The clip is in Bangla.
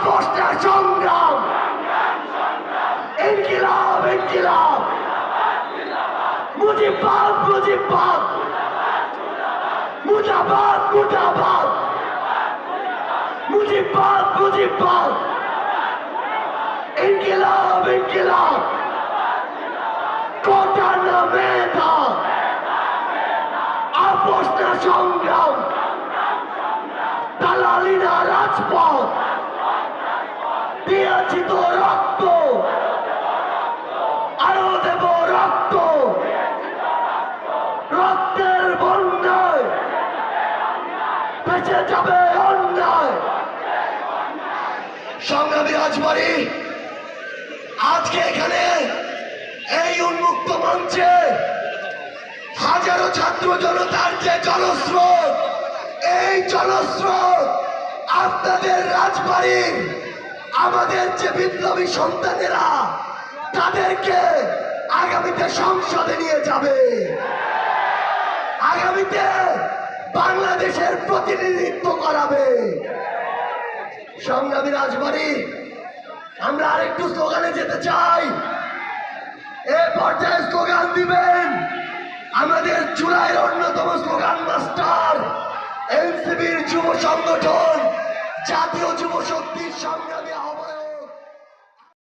আপোষটা সংগ্রাম। ইনকিলাব ইনকিলাব। মুজিবাদ মুজিবাদ মুজাবাদ মুজাবাদ। মুজিবাদ মুজিবাদ ইনকিলাব ইনকিলাব। কোটা না মেধা আপোষ না সংগ্রাম। দালালি না রাজপথ। দিয়েছি তো রক্ত। আরও দেব রক্ত। রক্তের বন্যায় বেঁচে যাবে অন্যায়। সংগ্রামী রাজবাড়ি, আজকে এখানে এই উন্মুক্ত মঞ্চে হাজারো ছাত্র জনতার যে জনস্রোত, এই জনস্রোত আপনাদের রাজবাড়ির আমাদের যে বিপ্লবী সন্তানেরা, তাদেরকে আগামীতে সংসদে নিয়ে যাবে। আগামীতে বাংলাদেশের প্রতিনিধিত্ব করাবে। সংগ্রামী রাজবাড়ি, আমরা আরেকটু স্লোগানে যেতে চাই। এ পর্যায়ে স্লোগান দিবেন আমাদের জুলাইয়ের অন্যতম স্লোগান মাস্টার এনসিবির যুব সংগঠন, জাতীয় যুব শক্তির